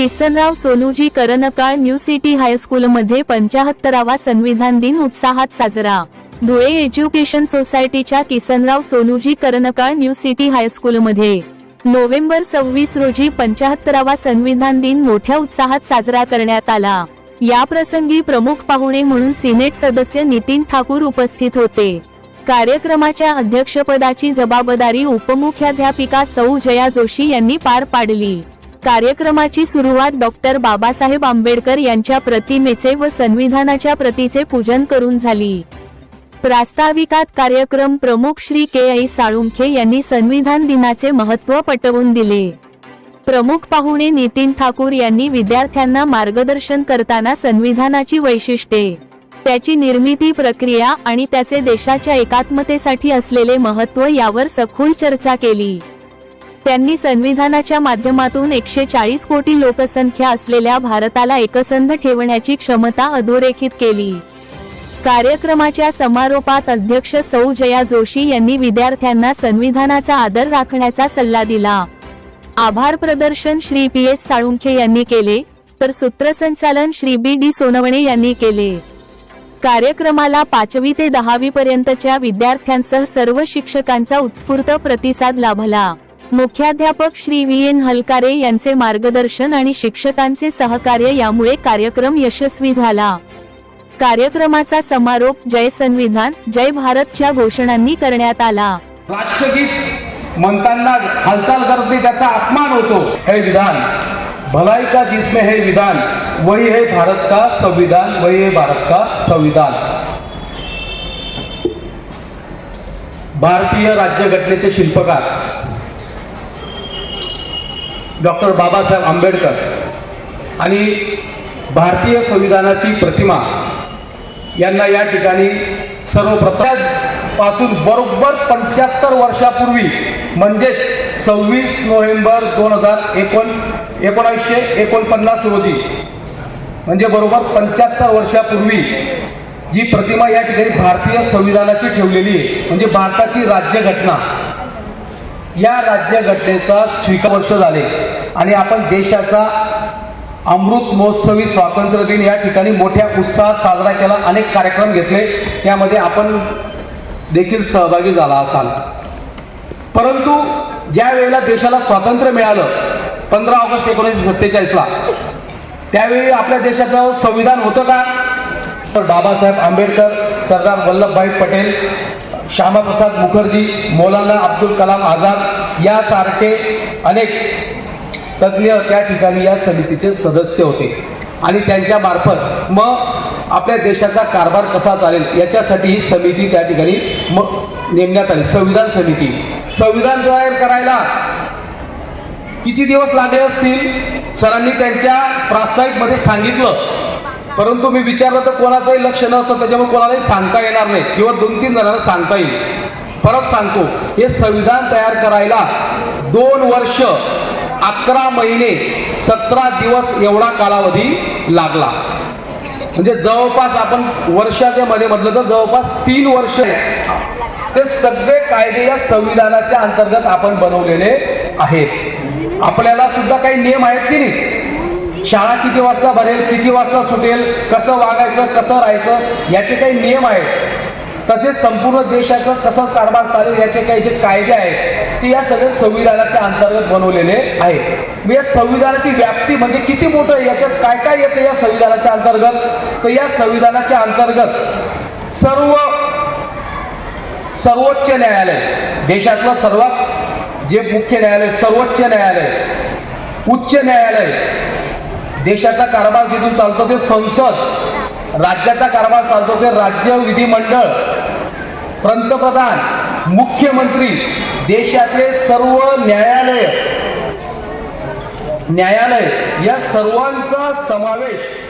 Kisanrao Sonuji Karankal new city हायस्कूलमध्ये पंचाहत्तरावा संविधान दिन उत्साहात साजरा. धुळे एज्युकेशन सोसायटीच्या किसनराव सोनूजी करनकाळ न्यू सिटी हायस्कूलमध्ये नोव्हेंबर सव्वीस रोजी पंचाहत्तरावा संविधान दिन मोठ्या उत्साहात साजरा करण्यात आला. या प्रसंगी प्रमुख पाहुणे म्हणून सिनेट सदस्य नितीन ठाकूर उपस्थित होते. कार्यक्रमाच्या अध्यक्षपदाची जबाबदारी उपमुख्याध्यापिका सौ जया जोशी यांनी पार पाडली. कार्यक्रमाची सुरुवात डॉक्टर बाबासाहेब आंबेडकर यांच्या प्रतिमेचे व संविधानाच्या प्रतीचे पूजन करून झाली. प्रास्ताविकात कार्यक्रम प्रमुख श्री के आई साळुंखे यांनी संविधान दिनाचे महत्त्व पटवून दिले. प्रमुख पाहुणे नितीन ठाकूर यांनी विद्यार्थ्यांना मार्गदर्शन करताना संविधानाची वैशिष्ट्ये त्याची निर्मिती प्रक्रिया आणि त्याचे देशाच्या एकात्मतेसाठी असलेले महत्त्व यावर सखोल चर्चा केली. त्यांनी संविधानाच्या माध्यमातून एकशे चाळीस कोटी लोकसंख्या असलेल्या भारताला एकसंध ठेवण्याची क्षमता अधोरेखित केली. कार्यक्रमाच्या समारोपात अध्यक्ष सौ जया जोशी यांनी विद्यार्थ्यांना संविधानाचा आदर राखण्याचा सल्ला दिला. आभार प्रदर्शन श्री पी एस साळुंखे यांनी केले तर सूत्रसंचालन श्री बी डी सोनवणे यांनी केले. कार्यक्रमाला पाचवी ते दहावी पर्यंतच्या विद्यार्थ्यांसह सर्व शिक्षकांचा उत्स्फूर्त प्रतिसाद लाभला. मुख्याध्यापक श्री व्ही एन हलकारे यांचे मार्गदर्शन आणि शिक्षकांचे सहकार्य यामुळे कार्यक्रम यशस्वी झाला. कार्यक्रमाचा समारोप जय संविधान जय भारतच्या घोषणांनी करण्यात आला. राष्ट्रगीत म्हणताना हालचाल करते त्याचा अपमान होतो. हे विधान भलाई का जिसमें है विधान वही है भारत का संविधान वही है भारत का संविधान. भारतीय राज्यघटनेचे शिल्पकार डॉक्टर बाबासाहेब आंबेडकर. आणि भारतीय संविधानाची प्रतिमा यांना या ठिकाणी सर्वप्रथमपासून बरोबर पंच्याहत्तर वर्षापूर्वी म्हणजेच सव्वीस नोव्हेंबर दोन हजार एकोण एकोणीसशे एकोणपन्नास रोजी म्हणजे बरोबर पंच्याहत्तर वर्षापूर्वी जी प्रतिमा या ठिकाणी भारतीय संविधानाची ठेवलेली आहे म्हणजे भारताची राज्यघटना. या राज्यघटनेचा स्वीकार वर्ष झाले. आणि आपण देशाचा अमृत महोत्सवी स्वातंत्र्य दिन या ठिकाणी मोठ्या उत्साहात साजरा केला. अनेक कार्यक्रम घेतले. यामध्ये आपण देखील सहभागी झाला असाल. परंतु ज्या वेळेला देशाला स्वातंत्र्य मिळालं पंधरा ऑगस्ट एकोणीसशे सत्तेचाळीसला त्यावेळी आपल्या देशाचं संविधान होतं का? तर बाबासाहेब आंबेडकर सरदार वल्लभभाई पटेल श्यामाप्रसाद मुखर्जी मौलाना अब्दुल कलाम आझाद यासारखे अनेक तज्ज्ञ त्या ठिकाणी या समितीचे सदस्य होते. आणि त्यांच्या मार्फत मग आपल्या देशाचा कारभार कसा चालेल याच्यासाठी ही समिती त्या ठिकाणी मग नेमण्यात आली. संविधान समिती. संविधान तयार करायला किती दिवस लागले असतील? सरांनी त्यांच्या प्रास्ताविकमध्ये सांगितलं. परंतु मी विचारलं तर कोणाचंही लक्ष नसतं त्याच्यामुळे कोणालाही सांगता येणार नाही. किंवा दोन तीन जणांना सांगता येईल. परत सांगतो हे संविधान तयार करायला दोन वर्ष अकरा महिने सतरा दिवस एवढा कालावधी लागला. म्हणजे जवळपास आपण वर्षाच्या मध्ये म्हटलं तर जवळपास तीन वर्ष ते सगळे कायदे या संविधानाच्या अंतर्गत आपण बनवलेले आहेत. आपल्याला सुद्धा काही नियम आहेत की नाही? शाळा किती वाजता भरेल किती वाजता सुटेल कसं वागायचं कसं राहायचं याचे काही नियम आहेत. तसेच संपूर्ण देशाचं कसं कारभार चालेल याचे काही जे कायदे आहेत ते या सगळ्या संविधानाच्या अंतर्गत बनवलेले आहेत. या संविधानाची व्याप्ती म्हणजे किती मोठं आहे याच्यात काय काय येतं या संविधानाच्या अंतर्गत? तर या संविधानाच्या अंतर्गत सर्व सर्वोच्च न्यायालय देशातलं सर्वात जे मुख्य न्यायालय सर्वोच्च न्यायालय उच्च न्यायालय देशाचा कारभार जिथून चालतो ते संसद राज्याचा कारभार चालतो ते राज्य विधिमंडळ. पंतप्रधान मुख्यमंत्री देशातले सर्व न्यायालय. न्यायालय या सर्वांचा समावेश